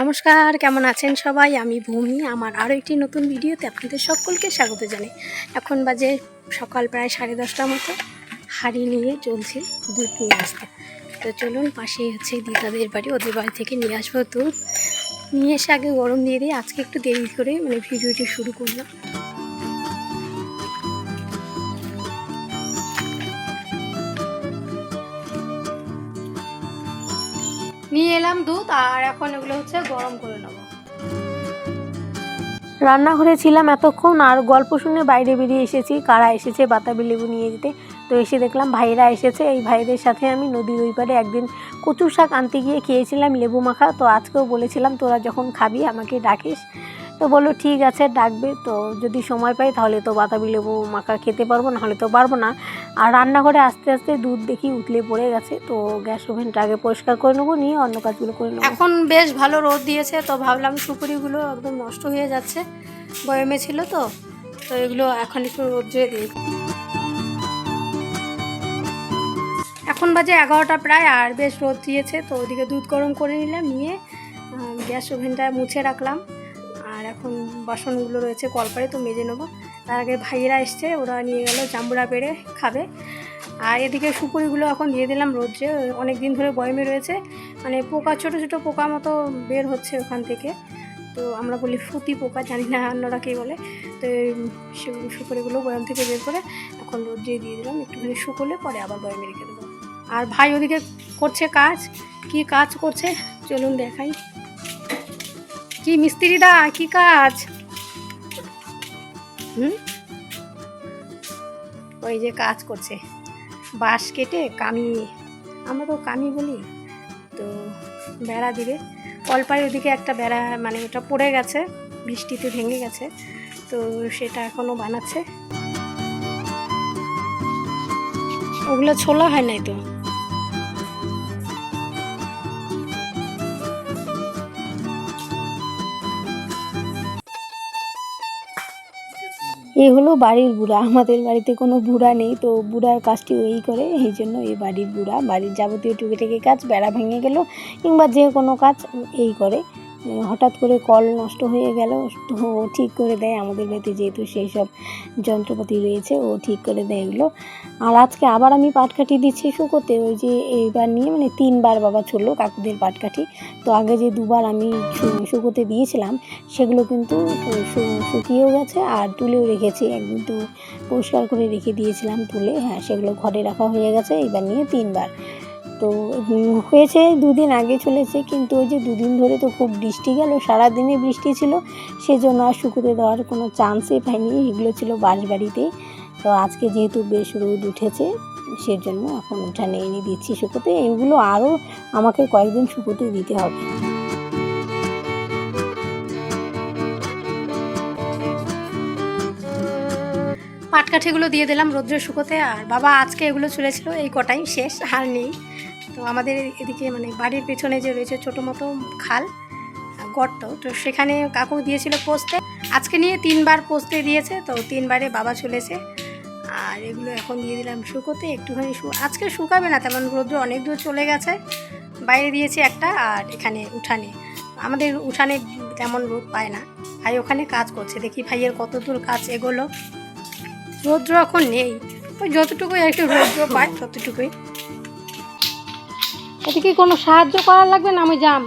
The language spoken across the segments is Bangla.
নমস্কার, কেমন আছেন সবাই? আমি ভূমি, আমার আরও একটি নতুন ভিডিওতে আপনাদের সকলকে স্বাগত জানাই। এখন বাজে সকাল প্রায় সাড়ে দশটার মতো। হাড়ি নিয়ে চলছে দুধ নিয়ে আসতে। তো চলুন, পাশেই হচ্ছে দিদাদের বাড়ি। ওদের বাড়ি থেকে নিয়ে আসব দুধ। নিয়ে এসে আগে গরম দিয়ে দিয়ে আজকে একটু দেরি করে মানে ভিডিওটি শুরু করলাম। নিয়ে এলাম দুধ, আর এখন এগুলো হচ্ছে গরম করে নেব। রান্নাঘরে ছিলাম এতক্ষণ, আর গল্প শুনে বাইরে বেরিয়ে এসেছি। কারা এসেছে বাতাবি লেবু নিয়ে যেতে? তো এসে দেখলাম ভাইরা এসেছে। এই ভাইদের সাথে আমি নদীর ওই পারে একদিন কচুর শাক আনতে গিয়ে খেয়েছিলাম লেবু মাখা। তো আজকেও বলেছিলাম, তোরা যখন খাবি, আমাকে ডাকিস। তো বলল, ঠিক আছে, ডাকবে তো। যদি সময় পাই তাহলে তো বাতাবি লেবু মাখা খেতে পারব, নাহলে তো পারব না। আর রান্নাঘরে আস্তে আস্তে দুধ দেখি উতলে পড়ে গেছে, তো গ্যাস ওভেনটা আগে পরিষ্কার করে নেব, নিয়ে অন্য কাজগুলো করে নেব। এখন বেশ ভালো রোদ দিয়েছে, তো ভাবলাম সুপুরিগুলো একদম নষ্ট হয়ে যাচ্ছে বয়মে ছিল তো তো এগুলো এখন একটু রোদ্রে দিই। এখন বাজে এগারোটা প্রায়, আর বেশ রোদ দিয়েছে, তো ওদিকে দুধ গরম করে নিলাম, নিয়ে গ্যাস ওভেনটা মুছে রাখলাম। আর এখন বাসনগুলো রয়েছে কলপারে, তো মেজে নেব। তার আগে ভাইয়েরা এসছে, ওরা নিয়ে গেল, জাম্বুরা পেড়ে খাবে। আর এদিকে সুপুরিগুলো এখন দিয়ে দিলাম রোদ্রে, অনেক দিন ধরে বয়মে রয়েছে। মানে পোকা, ছোট ছোট পোকা মতো বের হচ্ছে ওখান থেকে। তো আমরা বলি ফুতি পোকা, জানি না অন্যরা কী বলে। তো সুপুরিগুলো বয়াম থেকে বের করে এখন রোদ্রে দিয়ে দিলাম। একটুখানি শুকোলে পরে আবার বয়ামে রেখে দেবো। আর ভাই ওদিকে করছে কাজ? কি কাজ করছে? চলুন দেখাই। কি মিস্ত্রিদা, কি কাজ? হুম? ওই যে কাজ করছে। বাঁশ কেটে কামি আমরা তো কামি বলি, তো বেড়া দিবে। কলপাড়ের ওদিকে একটা বেড়া মানে ওটা পড়ে গেছে, বৃষ্টিতে ভেঙে গেছে, তো সেটা এখনও বানাচ্ছে। ওগুলো ছোলা হয় নাই তো? এ হলো বাড়ির বুড়া। আমাদের বাড়িতে কোনো বুড়া নেই, তো বুড়ার কাজটি ওই করে, এই জন্য এই বাড়ির বুড়া। বাড়ির যাবতীয় টুকিটাকি কাজ, বেড়া ভেঙে গেল কিংবা যে কোনো কাজ এই করে। হঠাৎ করে কল নষ্ট হয়ে গেল। তো ও ঠিক করে দেয় আমাদের বাড়িতে যেহেতু সেই সব যন্ত্রপাতি রয়েছে, ও ঠিক করে দেয় এগুলো। আর আজকে আবার আমি পাটকাঠি দিচ্ছি শুকোতে ওই যে এইবার নিয়ে মানে তিনবার বাবা ছুড়লো কাকুদের পাটকাঠি। তো আগে যে দুবার আমি শুকোতে দিয়েছিলাম, সেগুলো কিন্তু শুকিয়েও গেছে আর তুলেও রেখেছি। একদিন তো পরিষ্কার করে রেখে দিয়েছিলাম তুলে। হ্যাঁ সেগুলো ঘরে রাখা হয়ে গেছে। এবার নিয়ে তিনবার। তো হয়েছে দুদিন আগে চলেছে, কিন্তু ওই যে দুদিন ধরে তো খুব বৃষ্টি গেল সারাদিনে বৃষ্টি ছিল, সেজন্য আর শুকোতে দেওয়ার কোনো চান্সই পাইনি, এগুলো ছিল বাড়িতেই তো আজকে যেহেতু বেশ রোদ উঠেছে, সেজন্য এখন উঠানে এনে দিচ্ছি শুকোতে, এগুলো আরও আমাকে কয়েকদিন শুকোতে দিতে হবে। পাটকাঠিগুলো দিয়ে দিলাম রৌদ্রে শুকোতে, আর বাবা আজকে এগুলো চলেছিল, এই কটাই শেষ, আর নেই। তো আমাদের এদিকে মানে বাড়ির পেছনে যে রয়েছে ছোটো মতো খাল গর্ত, তো সেখানে কাকু দিয়েছিল পোস্তে। আজকে নিয়ে তিনবার পোস্তে দিয়েছে, তো তিনবারে বাবা চলেছে আর এগুলো এখন দিয়ে দিলাম শুকোতে, একটুখানি শু, আজকে শুকাবে না, তেমন রৌদ্র অনেক দূর চলে গেছে। বাইরে দিয়েছি একটা, আর এখানে উঠানে। আমাদের উঠানে তেমন রোদ পায় না। ভাই ওখানে কাজ করছে, দেখি ভাইয়ের কত দূর কাজ এগোলো। রৌদ্র এখন নেই। ওই যতটুকুই একটু রৌদ্র পায়, ততটুকুই। এদিকে কোনো সাহায্য করার লাগবে না আমি যাম?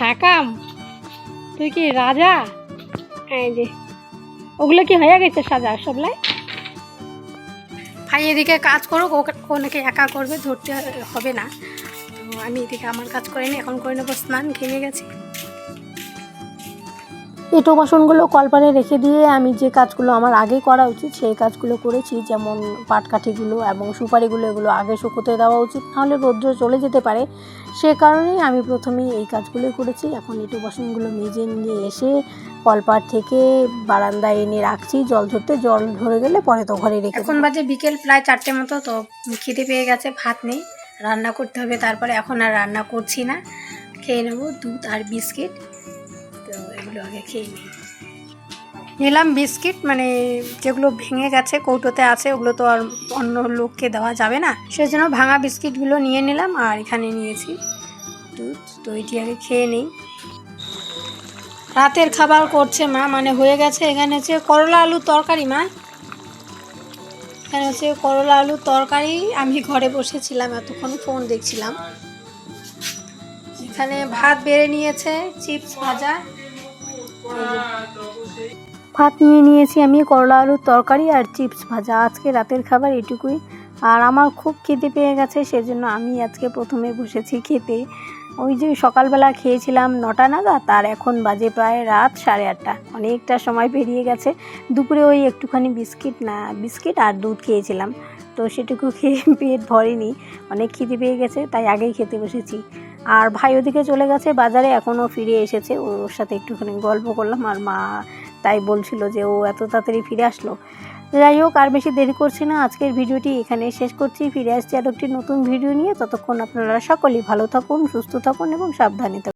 হাকাম, তুই কি রাজা? এই যে, ওগুলো কি হয়ে গেছে সাজা সবলাই? ভাই, এদিকে কাজ করুক ওনাকে একা করবে, ধরতে হবে না। তো আমি এদিকে আমার কাজ করে নি এখন করে নেব স্নান, ঘেমে গেছি। এঁটো বাসনগুলো কলপারে রেখে দিয়ে আমি যে কাজগুলো আমার আগে করা উচিত, সেই কাজগুলো করেছি। যেমন পাটকাঠিগুলো এবং সুপারিগুলো এগুলো আগে শুকোতে দেওয়া উচিত, নাহলে রৌদ্র চলে যেতে পারে। সে কারণেই আমি প্রথমেই এই কাজগুলোই করেছি। এখন এঁটো বাসনগুলো মেজে নিয়ে এসে কলপার থেকে বারান্দায় এনে রাখছি। জল ধরতে, জল ধরে গেলে পরে তো ঘরে রেখে এখন। বাজে বিকেল প্রায় চারটে মতো, তো খিদে পেয়ে গেছে, ভাত নেই। রান্না করতে হবে, তারপরে এখন আর রান্না করছি না। খেয়ে নেব দুধ আর বিস্কিট। এগুলো আগে, খেয়ে নিই। নিলাম বিস্কিট মানে যেগুলো ভেঙে গেছে, কৌটোতে আছে, ওগুলো তো আর অন্য লোককে দেওয়া যাবে না। সেই জন্য ভাঙা বিস্কিটগুলো নিয়ে নিলাম, আর এখানে নিয়েছি দুধ। তো এটি আগে খেয়ে নিই। রাতের খাবার করছে মা মানে হয়ে গেছে। এখানে হচ্ছে করলা আলুর তরকারি, মা। এখানে হচ্ছে করলা আলুর তরকারি। আমি ঘরে বসেছিলাম, এতক্ষণ ফোন দেখছিলাম। এখানে ভাত বেড়ে নিয়েছে, চিপস ভাজা। ভাত নিয়ে নিয়েছি আমি, করলা আলুর তরকারি আর চিপস ভাজা। আজকে রাতের খাবার এটুকুই। আর আমার খুব খিদে পেয়ে গেছে, সেজন্য আমি আজকে প্রথমে বসেছি খেতে। ওই যে সকালবেলা খেয়েছিলাম নটা নাগাদ তার এখন বাজে প্রায় রাত সাড়ে আটটা। অনেকটা সময় পেরিয়ে গেছে। দুপুরে ওই একটুখানি বিস্কিট না, বিস্কিট আর দুধ খেয়েছিলাম। তো সেটুকু খেয়ে পেট ভরেনি। অনেক খিদে পেয়ে গেছে, তাই আগেই খেতে বসেছি। আর ভাই ওদিকে চলে গেছে, বাজারে এখনও ফিরে এসেছে। ওর সাথে একটুখানি গল্প করলাম, আর মা তাই বলছিল যে ও এত তাড়াতাড়ি ফিরে আসলো। যাই হোক, আর বেশি দেরি করছি না, আজকের ভিডিওটি এখানে শেষ করছি। ফিরে আসছি আর একটি নতুন ভিডিও নিয়ে। ততক্ষণ আপনারা সকলেই ভালো থাকুন, সুস্থ থাকুন এবং সাবধানে থাকুন।